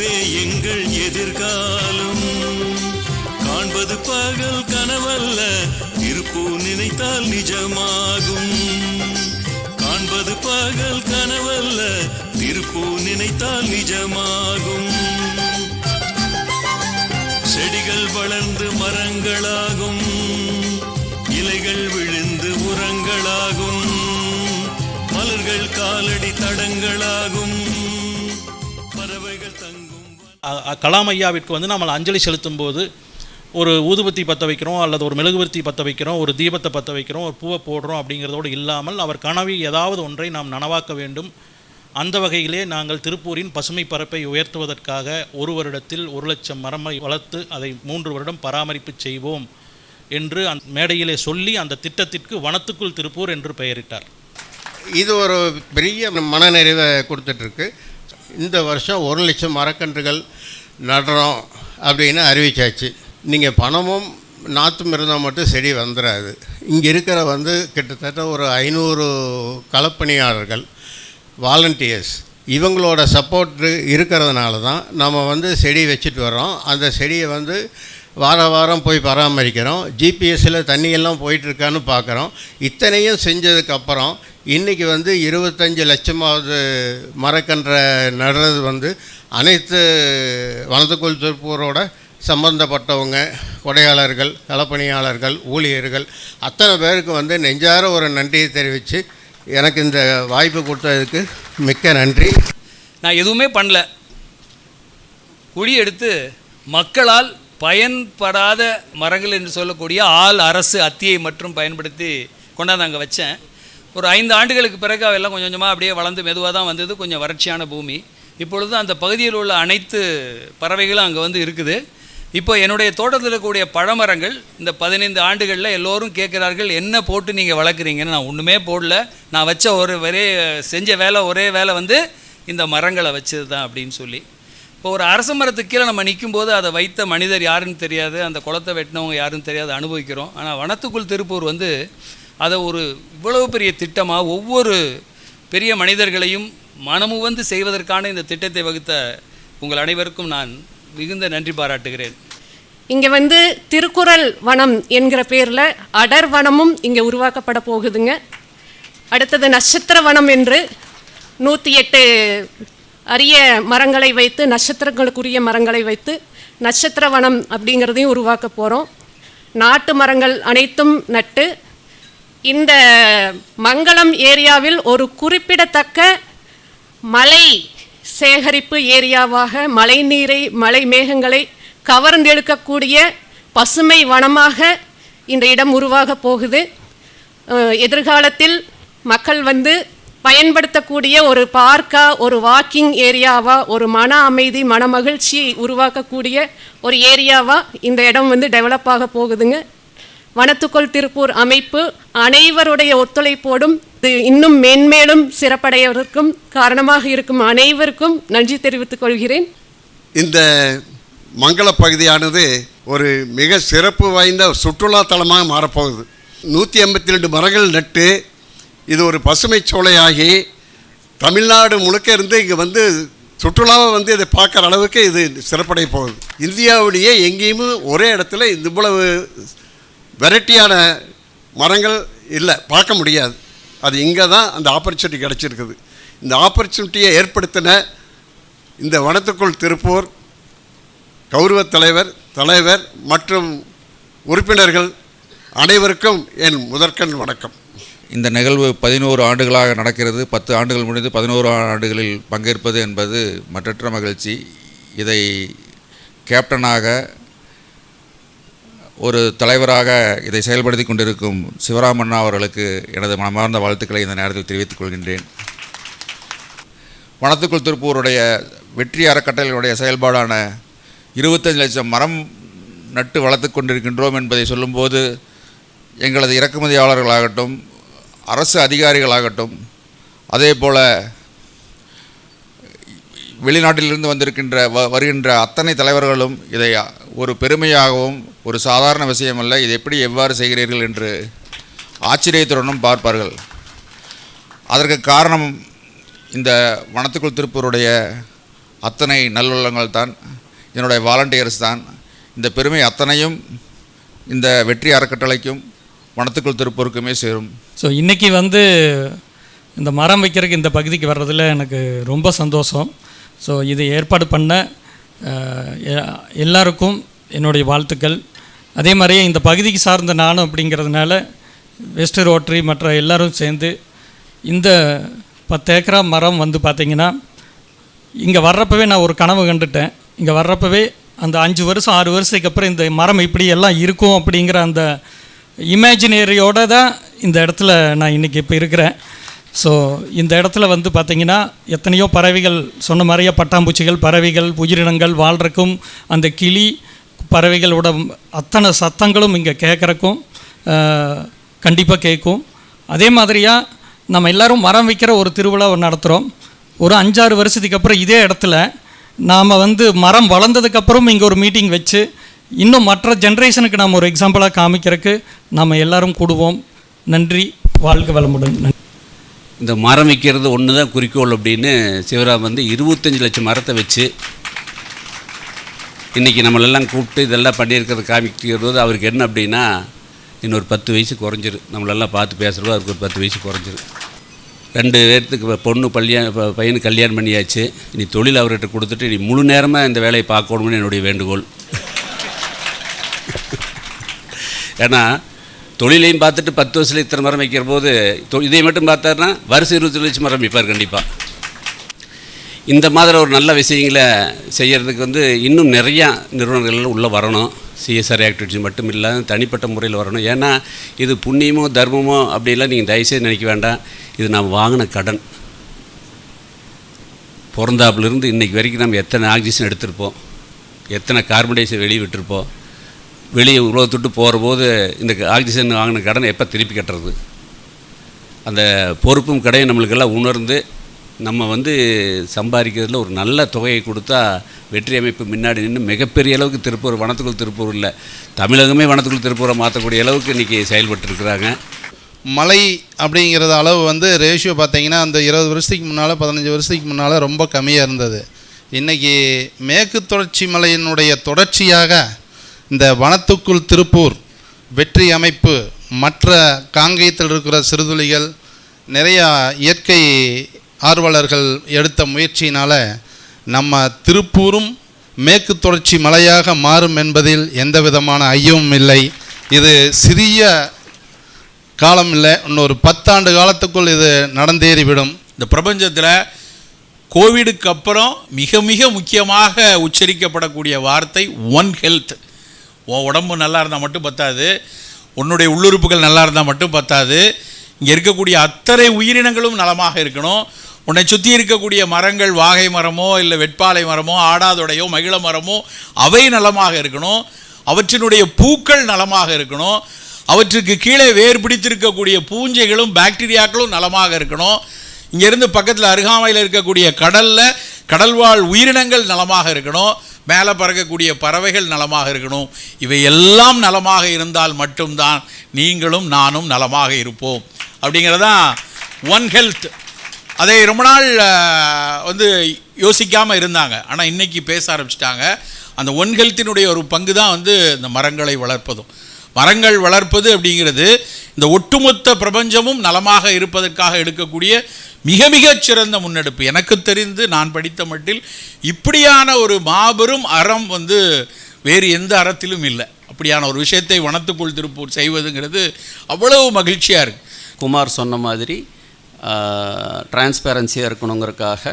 இதுவே எங்கள் எதிர்காலம். காண்பது பகல் கனவல்ல இருப்பு நினைத்தால் நிஜமாகும். காண்பது பகல் கனவல்ல திருப்பு நினைத்தால் நிஜமாகும். கலாம் ஐயாவிற்கு வந்து நம்ம அஞ்சலி செலுத்தும் போது ஒரு ஊதுபத்தி பற்ற வைக்கிறோம் அல்லது ஒரு மெழுகுவர்த்தி பற்ற வைக்கிறோம் ஒரு தீபத்தை பற்ற வைக்கிறோம் ஒரு பூவை போடுறோம் அப்படிங்கிறதோடு இல்லாமல் அவர் கனவு ஏதாவது ஒன்றை நாம் நனவாக்க வேண்டும். அந்த வகையிலே நாங்கள் திருப்பூரின் பசுமை பரப்பை உயர்த்துவதற்காக ஒரு வருடத்தில் ஒரு லட்சம் மரமை வளர்த்து அதை மூன்று வருடம் பராமரிப்பு செய்வோம் என்று அந் மேடையிலே சொல்லி அந்த திட்டத்திற்கு வனத்துக்குள் திருப்பூர் என்று பெயரிட்டார். இது ஒரு பெரிய மனநிறைவை கொடுத்துட்ருக்கு. இந்த வருஷம் ஒரு லட்சம் மரக்கன்றுகள் நடுறோம் அப்படின்னு அறிவிச்சாச்சு. நீங்கள் பணமும் நாற்றும் இருந்தால் மட்டும் செடி வந்துடாது இங்கே இருக்கிற வந்து கிட்டத்தட்ட ஒரு ஐநூறு களப்பணியாளர்கள் வாலண்டியர்ஸ் இவங்களோட சப்போர்ட் இருக்கிறதுனால தான் நம்ம வந்து செடி வச்சுட்டு வரோம் அந்த செடியை வந்து வார வாரம் போய் பராமரிக்கிறோம். ஜிபிஎஸ்ஸில் தண்ணியெல்லாம் போயிட்டுருக்கான்னு பார்க்குறோம். இத்தனையும் செஞ்சதுக்கப்புறம் இன்றைக்கி வந்து இருபத்தஞ்சி லட்சமாவது மரக்கன்றை நடுறது வந்து அனைத்து வனத்துக்குள் திருப்பூரோட சம்பந்தப்பட்டவங்க கொடையாளர்கள் களப்பணியாளர்கள் ஊழியர்கள் அத்தனை பேருக்கு வந்து நெஞ்சார ஒரு நன்றியை தெரிவித்து எனக்கு இந்த வாய்ப்பு கொடுத்ததுக்கு மிக்க நன்றி. நான் எதுவுமே பண்ணல. குழி எடுத்து மக்களால் பயன்படாத மரங்கள் என்று சொல்லக்கூடிய ஆள் அரசு அத்தியை மற்றும் பயன்படுத்தி கொண்டாந்து அங்கே வச்சேன். ஒரு ஐந்து ஆண்டுகளுக்கு பிறகு அவெல்லாம் கொஞ்சம் கொஞ்சமாக அப்படியே வளர்ந்து மெதுவாக தான் வந்தது கொஞ்சம் வறட்சியான பூமி. இப்பொழுது அந்த பகுதியில் உள்ள அனைத்து பறவைகளும் அங்கே வந்து இருக்குது. இப்போ என்னுடைய தோட்டத்தில் இருக்கக்கூடிய பழமரங்கள் இந்த பதினைந்து ஆண்டுகளில் எல்லோரும் கேட்குறார்கள் என்ன போட்டு நீங்கள் வளர்க்குறீங்கன்னு? நான் ஒன்றுமே போடல. நான் வச்ச ஒரு ஒரே செஞ்ச வேலை ஒரே வேலை வந்து இந்த மரங்களை வச்சது தான் அப்படின்னு சொல்லி. இப்போ ஒரு அரச மரத்துக்கு கீழே நம்ம நிற்கும் போது அதை வைத்த மனிதர் யாருன்னு தெரியாது அந்த குளத்தை வெட்டினவங்க யாருன்னு தெரியாது அனுபவிக்கிறோம். ஆனால் வனத்துக்குள் திருப்பூர் வந்து அதை ஒரு இவ்வளவு பெரிய திட்டமாக ஒவ்வொரு பெரிய மனிதர்களையும் மனமு வந்து செய்வதற்கான இந்த திட்டத்தை வகுத்த உங்கள் அனைவருக்கும் நான் மிகுந்த நன்றி பாராட்டுகிறேன். இங்கே வந்து திருக்குறள் வனம் என்கிற பேரில் அடர் வனமும் இங்கே உருவாக்கப்பட போகுதுங்க. அடுத்தது நட்சத்திர வனம் என்று நூற்றி எட்டு அரிய மரங்களை வைத்து நட்சத்திரங்களுக்குரிய மரங்களை வைத்து நட்சத்திர வனம் அப்படிங்கிறதையும் உருவாக்க போகிறோம் நாட்டு மரங்கள் அனைத்தும் நட்டு இந்த மங்களம் ஏரியாவில் ஒரு குறிப்பிடத்தக்க மலை சேகரிப்பு ஏரியாவாக மழை நீரை மழை மேகங்களை கவர்ந்தெழுக்கக்கூடிய பசுமை வனமாக இந்த இடம் உருவாக போகுது. எதிர்காலத்தில் மக்கள் வந்து பயன்படுத்தக்கூடிய ஒரு பார்க்கா ஒரு வாக்கிங் ஏரியாவாக ஒரு மன அமைதி மன மகிழ்ச்சியை உருவாக்கக்கூடிய ஒரு ஏரியாவாக இந்த இடம் வந்து டெவலப் ஆக போகுதுங்க. வனத்துக்கொள் திருப்பூர் அமைப்பு அனைவருடைய ஒத்துழைப்போடும் இது இன்னும் மென்மேலும் சிறப்படைவதற்கும் காரணமாக இருக்கும் அனைவருக்கும் நன்றி தெரிவித்துக் கொள்கிறேன். இந்த மங்கள பகுதியானது ஒரு மிக சிறப்பு வாய்ந்த சுற்றுலா தலமாக மாறப்போகுது. நூற்றி ஐம்பத்தி ரெண்டு மரங்கள் நட்டு இது ஒரு பசுமை சோலையாகி தமிழ்நாடு முழுக்க இருந்து இங்கே வந்து சுற்றுலாவை வந்து இதை பார்க்குற அளவுக்கு இது சிறப்படைய போகுது. இந்தியாவிலேயே எங்கேயுமே ஒரே இடத்துல இவ்வளவு வெரைட்டியான மரங்கள் இல்லை. பார்க்க முடியாது. அது இங்கே தான் அந்த ஆப்பர்ச்சுனிட்டி கிடச்சிருக்குது. இந்த ஆப்பர்ச்சுனிட்டியை ஏற்படுத்தின இந்த வனத்துக்குள் திருப்பூர் கௌரவ தலைவர் தலைவர் மற்றும் உறுப்பினர்கள் அனைவருக்கும் என் முதற்கண் வணக்கம். இந்த நிகழ்வு பதினோரு ஆண்டுகளாக நடக்கிறது. பத்து ஆண்டுகள் முடிந்து பதினோரு ஆண்டுகளில் பங்கேற்பது என்பது மற்றற்ற மகிழ்ச்சி. இதை கேப்டனாக ஒரு தலைவராக இதை செயல்படுத்தி கொண்டிருக்கும் சிவராமண்ணா அவர்களுக்கு எனது மனமார்ந்த வாழ்த்துக்களை இந்த நேரத்தில் தெரிவித்துக் கொள்கின்றேன். வனத்துக்குள் திருப்பூருடைய வெற்றி அறக்கட்டளையினுடைய செயல்பாடான இருபத்தஞ்சு லட்சம் மரம் நட்டு வளர்த்து கொண்டிருக்கின்றோம் என்பதை சொல்லும்போது எங்களது இறக்குமதியாளர்களாகட்டும் அரசு அதிகாரிகளாகட்டும் அதே போல் வெளிநாட்டிலிருந்து வந்திருக்கின்ற வ வருகின்ற அத்தனை தலைவர்களும் இதை ஒரு பெருமையாகவும் ஒரு சாதாரண விஷயமல்ல இதை எப்படி எவ்வாறு செய்கிறீர்கள் என்று ஆச்சரியத்துடனும் பார்ப்பார்கள். அதற்கு காரணம் இந்த வனத்துக்குள் திருப்பூருடைய அத்தனை நல்லுள்ளங்கள் தான் என்னுடைய வாலண்டியர்ஸ் தான். இந்த பெருமை அத்தனையும் இந்த வெற்றி அறக்கட்டளைக்கும் வனத்துக்குள் திருப்பூருக்குமே சேரும். ஸோ இன்றைக்கி வந்து இந்த மரம் வைக்கிறதுக்கு இந்த பகுதிக்கு வர்றதில் எனக்கு ரொம்ப சந்தோஷம். ஸோ இது ஏற்பாடு பண்ண எல்லாருக்கும் என்னுடைய வாழ்த்துக்கள். அதே மாதிரியே இந்த பகுதிக்கு சார்ந்த நானும் அப்படிங்கிறதுனால வெஸ்ட் ரோட்டரி மற்ற எல்லோரும் சேர்ந்து இந்த பத்து ஏக்கரா மரம் வந்து பார்த்திங்கன்னா இங்கே வர்றப்பவே நான் ஒரு கனவு கண்டுட்டேன். இங்கே வர்றப்பவே அந்த அஞ்சு வருஷம் ஆறு வருஷத்துக்கு அப்புறம் இந்த மரம் இப்படி எல்லாம் இருக்கும் அப்படிங்கிற அந்த இமேஜினரியோட தான் இந்த இடத்துல நான் இன்றைக்கி இப்போ இருக்கிறேன். ஸோ இந்த இடத்துல வந்து பார்த்திங்கன்னா எத்தனையோ பறவைகள் சொன்ன மாதிரியே பட்டாம்பூச்சிகள் பறவைகள் உயிரினங்கள் வாழ்கிறக்கும் அந்த கிளி பறவைகளோட அத்தனை சத்தங்களும் இங்கே கேட்குறக்கும் கண்டிப்பாக கேட்கும் அதே மாதிரியாக நம்ம எல்லோரும் மரம் வைக்கிற ஒரு திருவிழாவை நடத்துகிறோம் ஒரு அஞ்சாறு வருஷத்துக்கு அப்புறம் இதே இடத்துல நாம் வந்து மரம் வளர்ந்ததுக்கப்புறம் இங்கே ஒரு மீட்டிங் வச்சு இன்னும் மற்ற ஜென்ரேஷனுக்கு நாம் ஒரு எக்ஸாம்பிளாக காமிக்கிறதுக்கு நாம் எல்லாரும் கூடுவோம். நன்றி. வாழ்க வளமுடன். இந்த மரம் வைக்கிறது ஒன்று தான் குறிக்கோள் அப்படின்னு சிவராம் வந்து இருபத்தஞ்சி லட்சம் மரத்தை வச்சு இன்றைக்கி நம்மளெல்லாம் கூப்பிட்டு இதெல்லாம் பண்ணியிருக்கிறது காமிக்கிறது அவருக்கு என்ன அப்படின்னா இன்னொரு பத்து வயசு குறைஞ்சிரு. நம்மளெல்லாம் பார்த்து பேசுகிறதோ அவருக்கு ஒரு பத்து வயசு குறைஞ்சிரு. ரெண்டு பேர்த்துக்கு பொண்ணு பள்ளியா ப- பையனுக்கு கல்யாணம் பண்ணியாச்சு. இனி தொழில் அவர்கிட்ட கொடுத்துட்டு இனி முழு நேரமாக இந்த வேலையை பார்க்கணும்னு என்னுடைய வேண்டுகோள். ஏன்னா தொழிலையும் பார்த்துட்டு பத்து வருஷத்தில் இத்தனை மரம் வைக்கிற போது இதை மட்டும் பார்த்தாருன்னா வருஷம் இருபத்தி லட்சம் மரம் வைப்பார் கண்டிப்பாக இந்த மாதிரி ஒரு நல்ல விஷயங்களை செய்கிறதுக்கு வந்து இன்னும் நிறையா நிறுவனங்கள் உள்ளே வரணும். சிஎஸ்ஆர் ஆக்டிவிட்டிஸ் மட்டும் இல்லாமல் தனிப்பட்ட முறையில் வரணும். ஏன்னா இது புண்ணியமோ தர்மமோ அப்படிலாம் நீங்கள் தயவுசெய்து நினைக்க வேண்டாம். இது நாம் வாங்கின கடன். பிறந்தாப்புலேருந்து இன்றைக்கி வரைக்கும் நம்ம எத்தனை ஆக்சிஜன் எடுத்திருப்போம்? எத்தனை கார்பன் டை ஆக்சைடு வெளியே விட்டுருப்போம்? வெளியே உலகத்துட்டு போகிற போது இந்த ஆக்சிஜன் வாங்கின கடனை எப்போ திருப்பி கட்டுறது? அந்த பொறுப்பும் கடையும் நம்மளுக்கெல்லாம் உணர்ந்து நம்ம வந்து சம்பாதிக்கிறதுல ஒரு நல்ல தொகையை கொடுத்தா வெற்றி அமைப்பு முன்னாடி நின்று மிகப்பெரிய அளவுக்கு திருப்பூர் வனத்துக்குள் திருப்பூர் இல்லை. தமிழகமே வனத்துக்குள் திருப்பூரை மாற்றக்கூடிய அளவுக்கு இன்றைக்கி செயல்பட்டுருக்குறாங்க. மலை அப்படிங்கிறது அளவு வந்து ரேஷியோ பார்த்திங்கன்னா அந்த இருபது வருஷத்துக்கு முன்னால் பதினஞ்சு வருஷத்துக்கு முன்னால் ரொம்ப கம்மியாக இருந்தது. இன்றைக்கி மேற்கு தொடர்ச்சி மலையினுடைய தொடர்ச்சியாக இந்த வனத்துக்குள் திருப்பூர் வெற்றி அமைப்பு மற்ற காங்கேயத்தில் இருக்கிற சிறுதுளிகள் நிறையா இயற்கை ஆர்வலர்கள் எடுத்த முயற்சியினால் நம்ம திருப்பூரும் மேற்கு தொடர்ச்சி மலையாக மாறும் என்பதில் எந்த விதமான ஐயமும் இல்லை. இது சிறிய காலம் இல்லை. இன்னொரு பத்தாண்டு காலத்துக்குள் இது நடந்தேறிவிடும். இந்த பிரபஞ்சத்தில் கோவிடுக்கு அப்புறம் மிக மிக முக்கியமாக உச்சரிக்கப்படக்கூடிய வார்த்தை ஒன் ஹெல்த் உன் உடம்பு நல்லா இருந்தால் மட்டும் பத்தாது. உன்னுடைய உள்ளுறுப்புகள் நல்லா இருந்தால் மட்டும் பத்தாது. இங்கே இருக்கக்கூடிய அத்தனை உயிரினங்களும் நலமாக இருக்கணும். உன்னை சுற்றி இருக்கக்கூடிய மரங்கள் வாகை மரமோ இல்லை வெட்பாலை மரமோ ஆடாதொடையோ மகிழ மரமோ அவை நலமாக இருக்கணும். அவற்றினுடைய பூக்கள் நலமாக இருக்கணும். அவற்றுக்கு கீழே வேர் பிடித்திருக்கக்கூடிய பூஞ்சைகளும் பாக்டீரியாக்களும் நலமாக இருக்கணும். இங்கேருந்து பக்கத்தில் அருகாமையில் இருக்கக்கூடிய கடலில் கடல்வாழ் உயிரினங்கள் நலமாக இருக்கணும் மேலே பறக்கக்கூடிய பறவைகள் நலமாக இருக்கணும். இவை எல்லாம் நலமாக இருந்தால் மட்டும்தான் நீங்களும் நானும் நலமாக இருப்போம். அப்படிங்கிறதான் ஒன் ஹெல்த் அதை ரொம்ப நாள் வந்து யோசிக்காமல் இருந்தாங்க. ஆனால் இன்றைக்கி பேச ஆரம்பிச்சிட்டாங்க. அந்த ஒன் ஹெல்த்தினுடைய ஒரு பங்கு தான் வந்து இந்த மரங்களை வளர்ப்பதும். மரங்கள் வளர்ப்பது அப்படிங்கிறது இந்த ஒட்டுமொத்த பிரபஞ்சமும் நலமாக இருப்பதற்காக எடுக்கக்கூடிய மிக மிகச் சிறந்த முன்னெடுப்பு. எனக்கு தெரிந்து நான் படித்த மட்டில் இப்படியான ஒரு மாபெரும் அறம் வந்து வேறு எந்த அறத்திலும் இல்லை. அப்படியான ஒரு விஷயத்தை வனத்துக்குள் திருப்பூர் செய்வதுங்கிறது அவ்வளவு மகிழ்ச்சியாக இருக்குது குமார் சொன்ன மாதிரி டிரான்ஸ்பேரன்சியாக இருக்கணுங்கிறதுக்காக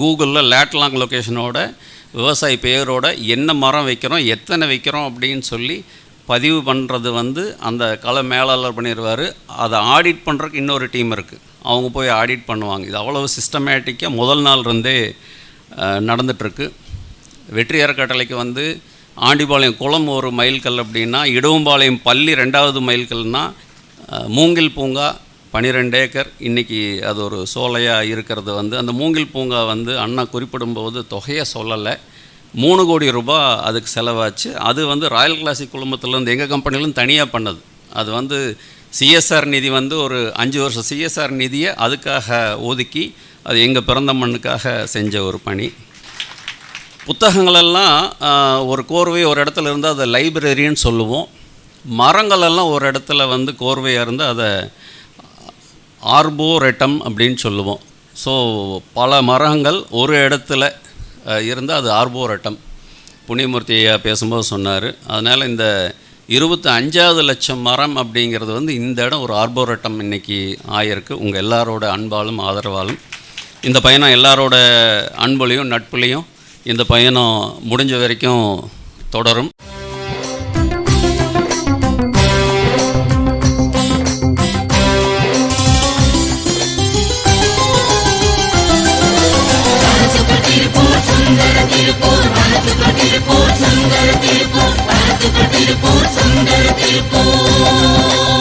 கூகுளில் லேட்லாங் லொக்கேஷனோட விவசாயி பெயரோட என்ன மரம் வைக்கிறோம் எத்தனை வைக்கிறோம் அப்படின்னு சொல்லி பதிவு பண்ணுறது வந்து அந்த களை மேலாளர் பண்ணிடுவார் அதை ஆடிட் பண்ணுறதுக்கு இன்னொரு டீம் இருக்குது அவங்க போய் ஆடிட் பண்ணுவாங்க. இது அவ்வளவு சிஸ்டமேட்டிக்காக முதல் நாள் இருந்தே வெற்றி அறக்கட்டளைக்கு வந்து ஆண்டிபாளையம் குளம் ஒரு மைல்கல் அப்படின்னா இடவம்பாளையம் பள்ளி ரெண்டாவது மைல்கல்னால் மூங்கில் பூங்கா பனிரெண்டு ஏக்கர். இன்றைக்கி அது ஒரு சோலையாக இருக்கிறது வந்து அந்த மூங்கில் பூங்கா வந்து அண்ணா குறிப்பிடும்போது தொகையை சொல்லலை. மூணு கோடி ரூபாய் அதுக்கு செலவாச்சு. அது வந்து ராயல் கிளாசிக் குழுமத்துலேருந்து எங்கள் கம்பெனிலேருந்து தனியாக பண்ணது. அது வந்து சிஎஸ்ஆர் நிதி வந்து ஒரு அஞ்சு வருஷம் சிஎஸ்ஆர் நிதியை அதுக்காக ஒதுக்கி அது எங்கள் பிறந்த மண்ணுக்காக செஞ்ச ஒரு பணி. புத்தகங்களெல்லாம் ஒரு கோர்வை ஒரு இடத்துல இருந்தால் அதை லைப்ரரின்னு சொல்லுவோம். மரங்களெல்லாம் ஒரு இடத்துல வந்து கோர்வையாக இருந்தால் அதை ஆர்போரெட்டம் அப்படின்னு சொல்லுவோம். ஸோ பல மரங்கள் ஒரு இடத்துல இருந்தால் அது ஆர்போரட்டம். புண்ணியமூர்த்தி ஐயா பேசும்போது சொன்னார். அதனால் இந்த இருபத்தி அஞ்சாவது லட்சம் மரம் அப்படிங்கிறது வந்து இந்த இடம் ஒரு ஆர்போரட்டம் இன்னைக்கு ஆயிருக்கு. உங்கள் எல்லாரோட அன்பாலும் ஆதரவாலும். இந்த பயணம் எல்லாரோட அன்புலையும் நட்புலையும் இந்த பயணம் முடிஞ்ச வரைக்கும் தொடரும். நடுவது திருப்பூர் சுந்தர திருப்பூர்